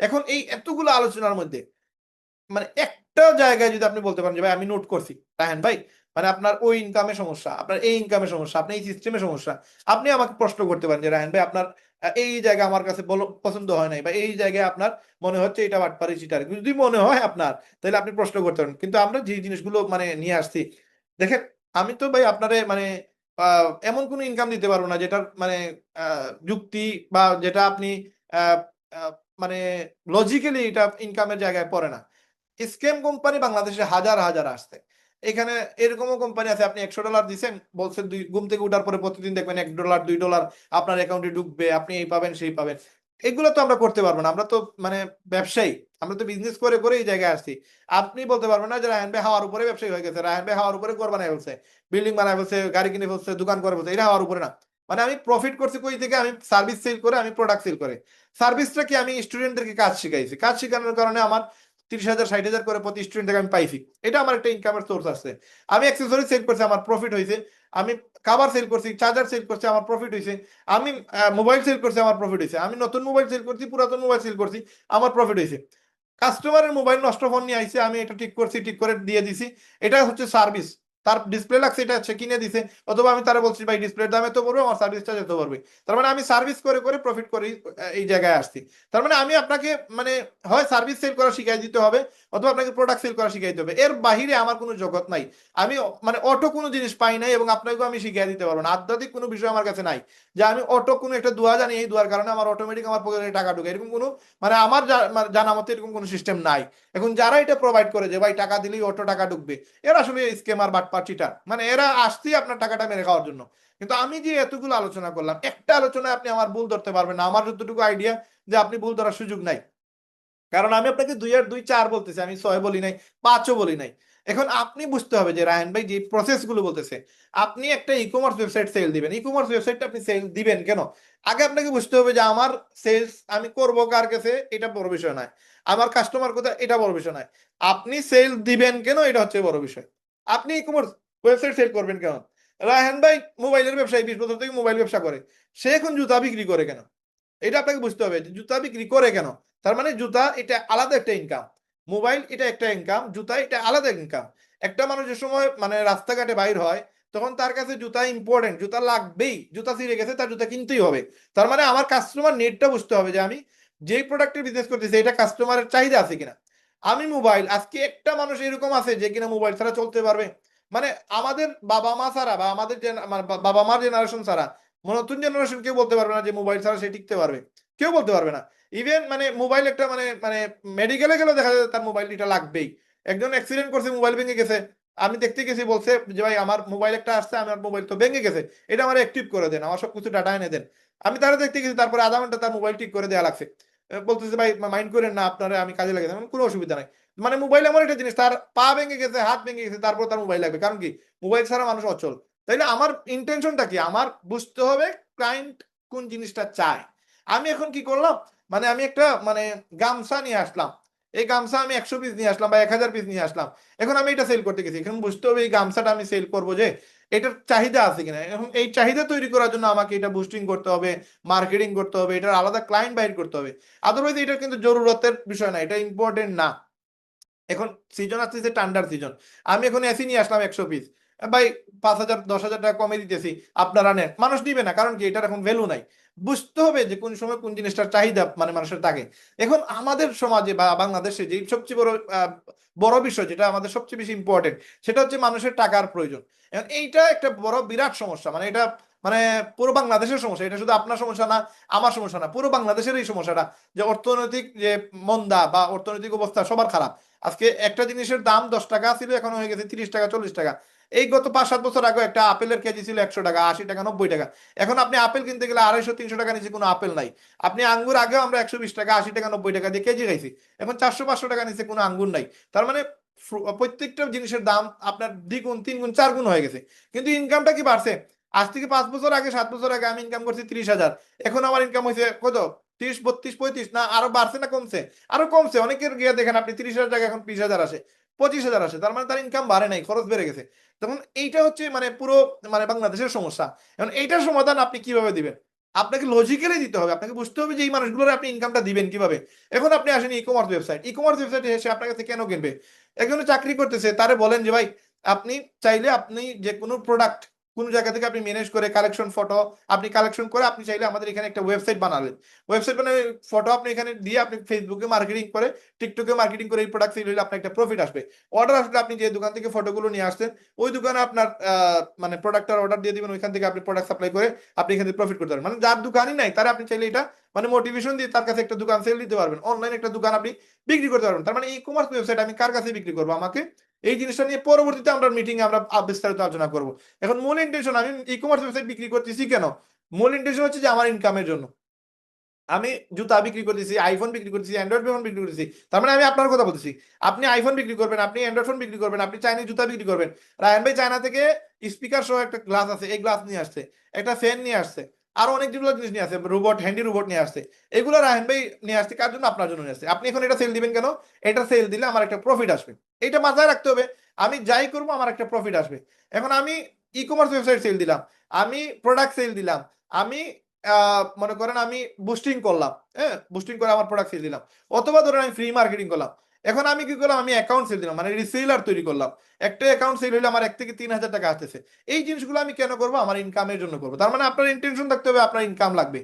এখন এই এতগুলো আলোচনার মধ্যে মানে একটা জায়গায় যদি আপনি বলতে পারেন যে, ভাই, আমি নোট করছি। রাহেন ভাই মানে আপনার ওই ইনকামের সমস্যা, আপনার এই ইনকামের সমস্যা, আপনার এই সিস্টেমের সমস্যা, আপনি আমাকে প্রশ্ন করতে পারেন যে, রাহেন ভাই, আপনার এই জায়গা আমার কাছে পছন্দ হয় নাই বা এই জায়গায় আপনার মনে হচ্ছে এটা বাটপারি চিটার যদি মনে হয় আপনার, তাহলে আপনি প্রশ্ন করতে পারেন। কিন্তু আমরা যে জিনিসগুলো মানে নিয়ে আসছি, দেখেন, আমি তো ভাই আপনারে মানে এমন কোনো ইনকাম দিতে পারব না যেটার মানে যুক্তি বা যেটা আপনি মানে লজিক্যালি এটা ইনকামের জায়গায় পড়ে না। স্ক্যাম কোম্পানি বাংলাদেশে হাজার হাজার আসছে। এখানে এরকমও কোম্পানি আছে, আপনি একশো ডলার দিচ্ছেন বলছেন দুই, ঘুম থেকে উঠার পরে প্রতিদিন দেখবেন এক ডলার দুই ডলার আপনার অ্যাকাউন্টে ঢুকবে, আপনি এই পাবেন, সেই পাবেন। এগুলো তো আমরা করতে পারব না, আমরা তো মানে ব্যবসায়ী, আমরা তো বিজনেস করে করে এই জায়গায় আসছি। আপনি বলতে পারবেন না যে রায়ন ভাই হাওয়ার উপরে ব্যবসায়ী হয়ে গেছে রায়ন ভাই হাওয়ার উপরে ঘর বানায় ফেলছে, বিল্ডিং বানায় ফেলছে, গাড়ি কিনে ফেলছে, দোকান করে ফেলছে এটা হাওয়ার উপরে না। মানে আমি প্রফিট করছি কই থেকে? আমি সার্ভিস সেল করে, আমি প্রোডাক্ট সেল করে। সার্ভিসটা কি? আমি স্টুডেন্টদেরকে কাজ শিখাইছি। কাজ শেখানোর কারণে আমার তিরিশ হাজার, ষাট হাজার করে প্রতি স্টুডেন্ট থেকে আমি পাইছি। এটা আমার একটা ইনকামের সোর্স আছে। আমি অ্যাক্সেসরি সেল করছি, আমার প্রফিট হয়েছে আমি কাভার সেল করছি চার্জার সেল করছি, আমার প্রফিট হয়েছে আমি মোবাইল সেল করছি, আমার প্রফিট হয়েছে আমি নতুন মোবাইল সেল করছি, পুরাতন মোবাইল সেল করছি, আমার প্রফিট হয়েছে কাস্টমারের মোবাইল নষ্ট ফোন নিয়ে আইছে, আমি এটা ঠিক করছি, ঠিক করে দিয়ে দিছি। এটা হচ্ছে সার্ভিস তার ডিসপ্লে লাগছে, এটা হচ্ছে কিনে দিছে। অথবা আমি তারা বলছি, ভাই ডিসপ্লের দামে তো পড়বে, আমার সার্ভিসটা যেতে পারবে তার মানে আমি সার্ভিস করে করে প্রফিট করে এই জায়গায় আসছি। তার মানে আমি আপনাকে মানে হয় সার্ভিস সেল করা শিখাই দিতে হবে, অথবা আপনাকে প্রোডাক্ট সেল করা শিখাই দিতে হবে। এর বাহিরে আমার কোনো জগৎ নাই। আমি মানে অটো কোনো জিনিস পাই নাই এবং আপনাকেও আমি শিখিয়ে দিতে পারব না। আধ্যাত্মিক কোনো বিষয় আমার কাছে নাই। যে আমি অটো কোনো একটা দোয়া জানি, এই দোয়ার কারণে আমার অটোমেটিক আমার পকেটে টাকা ঢুকে। এরকম কোনো মানে আমার মানে জানা মতো এরকম কোনো সিস্টেম নাই। এখন যারা এটা প্রোভাইড করে যে, ভাই, টাকা দিলেই অটো টাকা ঢুকবে। এরা আসলে স্কেমার চিটার মানে এরা আসছেই আপনার টাকাটা মেরে খাওয়ার জন্য। কিন্তু আমি যে এতগুলো আলোচনা করলাম, একটা আলোচনায় আপনি আমার ভুল ধরতে পারবেন না। আমার যতটুকু আইডিয়া যে আপনি ভুল ধরার সুযোগ নাই। কারণ আমি আপনাকে দুই আর দুই চার বলতেছি, আমি ছয় বলি নাই, পাঁচও বলি নাই। এখন আপনি বুঝতে হবে যে রায়ন ভাই যে প্রসেসগুলো বলতেছে, আপনি একটা ই কমার্স ওয়েবসাইট সেল দিবেন। ই কমার্স ওয়েবসাইটটা আপনি সেল দিবেন কেন? আগে আপনাকে বুঝতে হবে যে আমার সেলস আমি করব কার কাছে, এটা বড় বিষয় নয়। আমার কাস্টমার কোথায়, এটা বড় বিষয় নয়। আপনি সেল দিবেন কেন, এটা হচ্ছে বড় বিষয়। আপনি ই কমার্স ওয়েবসাইট সেল করবেন কেন? রায়হান ভাই মোবাইলের ব্যবসায়ী, বিশ বছর থেকে মোবাইল ব্যবসা করে। সে এখন জুতা বিক্রি করে কেন? এটা আপনাকে বুঝতে হবে যে জুতা বিক্রি করে কেন? তার মানে জুতা এটা আলাদা একটা ইনকাম মোবাইল এটা একটা ইনকাম জুতা এটা আলাদা ইনকাম একটা মানুষ যে সময় মানে রাস্তাঘাটে বাইর হয়, তখন তার কাছে জুতা ইম্পর্টেন্ট জুতা লাগবেই, জুতা ছিঁড়ে গেছে, তার জুতা কিনতেই হবে। তার মানে আমার কাস্টমার নেটটা বুঝতে হবে যে আমি যেই প্রোডাক্টের বিজনেস করতেছি, এটা কাস্টমারের চাহিদা আছে কিনা? আমি মোবাইল, আজকে একটা মানুষ এরকম আছে যে কিনা মোবাইল ছাড়া চলতে পারবে? মানে আমাদের বাবা মা ছাড়া বা আমাদের বাবা মার জেনারেশন ছাড়া নতুন জেনারেশন কেউ বলতে পারবে না যে মোবাইল ছাড়া সে টিকতে পারবে। কেউ বলতে পারবে না। ইভেন মানে মোবাইল একটা মানে মানে মেডিকেলে গেলে দেখা যায় তার মোবাইল এটা লাগবেই। একজন অ্যাক্সিডেন্ট করছে, মোবাইল ভেঙে গেছে। আমি দেখতে গেছি বলছে যে, ভাই, আমার মোবাইল একটা আসছে আমার মোবাইল তো ভেঙে গেছে। এটা আমার অ্যাক্টিভ করে দেন, আমার সব কিছু ডাটা এনে দেন। আমি তারা দেখতে গেছি, তারপরে আধা ঘণ্টা তার মোবাইল ঠিক করে দেওয়া লাগছে। বলতেছে, ভাই মাইন্ড করেন না আপনারা, আমি কাজে লাগে কোনো অসুবিধা নাই। মানে মোবাইল এমন একটা জিনিস, তার পা ভেঙে গেছে, হাত ভেঙে গেছে, তারপর তার মোবাইল লাগবে। কারণ কি? মোবাইল ছাড়া মানুষ অচল। তাইলে আমার ইন্টেনশনটা কি? আমার বুঝতে হবে ক্লায়েন্ট কোন জিনিসটা চায়। আমি এখন কি করলাম? মানে আমি একটা মানে গামছা নিয়ে আসলাম। এই গামছা আমি একশো পিস নিয়ে আসলাম বা এক হাজার পিস নিয়ে আসলাম। এখন আমি এটা সেল করতে গেছি। এখন বুঝতে হবে এই গামছাটা আমি সেল করব যে এটার চাহিদা আছে কিনা? এখন এই চাহিদা তৈরি করার জন্য আমাকে এটা বুস্টিং করতে হবে মার্কেটিং করতে হবে, এটার আলাদা ক্লায়েন্ট বাইর করতে হবে। আদারওয়াইজ এটা কিন্তু জরুরতের বিষয় না, এটা ইম্পর্টেন্ট না। এখন সিজন আসতেছে টান্ডার সিজন আমি এখন এসি নিয়ে আসলাম একশো পিস ভাই, পাঁচ হাজার, দশ হাজার টাকা কমে দিতেছি, আপনারা নেন। মানুষ নিবে না, কারণ কি, এটার এখন ভ্যালু নাই। বুঝতে হবে যে কোন সময় কোন জিনিসটার চাহিদা মানে মানুষের থাকে। এখন আমাদের সমাজে বা বাংলাদেশে যে সবচেয়ে বড় বড় বিষয় যেটা আমাদের সবচেয়ে বেশি ইম্পর্টেন্ট সেটা হচ্ছে মানুষের টাকার প্রয়োজন। এখন এইটা একটা বড় বিরাট সমস্যা মানে এটা মানে পুরো বাংলাদেশের সমস্যা। এটা শুধু আপনার সমস্যা না, আমার সমস্যা না, পুরো বাংলাদেশের এই সমস্যাটা যে অর্থনৈতিক যে মন্দা বা অর্থনৈতিক অবস্থা সবার খারাপ। আজকে একটা জিনিসের দাম দশ টাকা ছিল, এখন হয়ে গেছে তিরিশ টাকা, চল্লিশ টাকা। এই গত পাঁচ সাত বছর আগে একটা আপেলের কেজি ছিল একশো টাকা, আশি টাকা, নব্বই টাকা। এখন আপনি আপেল কিনতে গেলে আড়াইশো, তিনশো টাকা নিচে কোনো আপেল নাই। আপনি আঙ্গুর আগেও আমরা একশো বিশ টাকা, আশি টাকা, নব্বই টাকা দিয়ে কেজি খাইছি। এখন চারশো, পাঁচশো টাকা নিচে কোনো আঙ্গুর নাই। তার মানে প্রত্যেকটা জিনিসের দাম আপনার দ্বিগুণ তিন গুণ চার গুণ হয়ে গেছে। কিন্তু ইনকামটা কি বাড়ছে? আজ থেকে পাঁচ বছর আগে, সাত বছর আগে আমি ইনকাম করছি তিরিশ হাজার। এখন আমার ইনকাম হয়েছে কত? তিরিশ, বত্রিশ, পঁয়ত্রিশ না আরও বাড়ছে না কমছে? আরও কমছে। অনেকের গিয়ে দেখেন আপনি তিরিশ হাজার টাকা এখন বিশ হাজার আসে। পঁচিশ হাজার আসে তার মানে তার ইনকাম বাড়ে নাই, খরচ বেড়ে গেছে। তখন এইটা হচ্ছে মানে পুরো মানে বাংলাদেশের সমস্যা। এখন এইটার সমাধান আপনি কীভাবে দিবেন? আপনাকে লজিক্যালি দিতে হবে, আপনাকে বুঝতে হবে যে এই মানুষগুলোর আপনি ইনকামটা দিবেন কীভাবে। এখন আপনি আসেন e commerce website e commerce ওয়েবসাইটে এসে আপনার কাছে কেন কিনবে? একজনে চাকরি করতেছে, তারে বলেন যে, ভাই, আপনি চাইলে আপনি যে কোনো প্রোডাক্ট কোন জায়গা থেকে আপনি ম্যানেজ করে কালেকশন ফটো আপনি কালেকশন করে আপনি চাইলে আমাদের এখানে একটা ওয়েবসাইট বানালেন। ওয়েবসাইট মানে ফটো আপনি এখানে দিয়ে আপনি ফেসবুকে মার্কেটিং করে টিকটকে মার্কেটিং করে এই প্রোডাক্ট সেল আপনার একটা প্রফিট আসবে। অর্ডার আসলে আপনি যে দোকান থেকে ফটোগুলো নিয়ে আসছেন, ওই দোকানে আপনার মানে প্রোডাক্টটার অর্ডার দিয়ে দিবেন, ওইখান থেকে আপনি প্রোডাক্ট সাপ্লাই করে আপনি এখান থেকে প্রফিট করতে পারবেন। মানে যার দোকানই নাই, তারা আপনি চাইলে এটা মানে মোটিভেশন দিয়ে তার কাছে একটা দোকান সেল দিতে পারবেন। অনলাইন একটা দোকান আপনি বিক্রি করতে পারবেন। তার মানে ই কমার্স ওয়েবসাইট আমি কার কাছে বিক্রি করব? আমাকে এই জিনিসটা নিয়ে পরবর্তীতে আমরা মিটিং আমরা বিস্তারিত আলোচনা করব। এখন মূল ইন্টেনশন আমি ই কমার্স ওয়েবসাইট বিক্রি করতেছি কেন? মূল ইন্টেনশন হচ্ছে যে আমার ইনকামের জন্য। আমি জুতা বিক্রি করতেছি আইফোন বিক্রি করতেছি অ্যান্ড্রয়েড ফোন বিক্রি করতেছি, তার মানে আমি আপনার কথা বলতেছি। আপনি আইফোন বিক্রি করবেন, আপনি অ্যান্ড্রয়েড ফোন বিক্রি করবেন, আপনি চাইনিজ জুতা বিক্রি করবেন। রায়ন ভাই চায়না থেকে স্পিকার সহ একটা গ্লাস আছে, এই গ্লাস নিয়ে আসছে, একটা ফ্যান নিয়ে আসছে। আরও অনেক যেগুলো জিনিস নিয়ে আসে রোবট হ্যান্ডি রোবট নিয়ে আসছে। এগুলো রায়ন ভাই নিয়ে আসছে, কার জন্য? আপনার জন্য নিয়ে আসছে। আপনি এখন এটা সেল দিবেন কেন? এটা সেল দিলে আমার একটা প্রফিট আসবে। এটা মাথায় রাখতে হবে। আমি যাই করব, আমার একটা প্রফিট আসবে। এখন আমি ই কমার্স ওয়েবসাইট সেল দিলাম, আমি প্রোডাক্ট সেল দিলাম, আমি মনে করেন আমি বুস্টিং করলাম হ্যাঁ? বুস্টিং করে আমার প্রোডাক্ট সেল দিলাম। অথবা ধরেন আমি ফ্রি মার্কেটিং করলাম। এখন আমি কি করলাম? আমি অ্যাকাউন্ট সেল দিলাম মানে রিসেলার তৈরি করলাম। একটা অ্যাকাউন্ট সেল হলে আমার এক থেকে তিন হাজার টাকা আসতেছে। এই জিনিসগুলো আমি কেন করব? আমার ইনকামের জন্য করব। তার মানে আপনার ইন্টেনশন থাকতে হবে, আপনার ইনকাম লাগবে।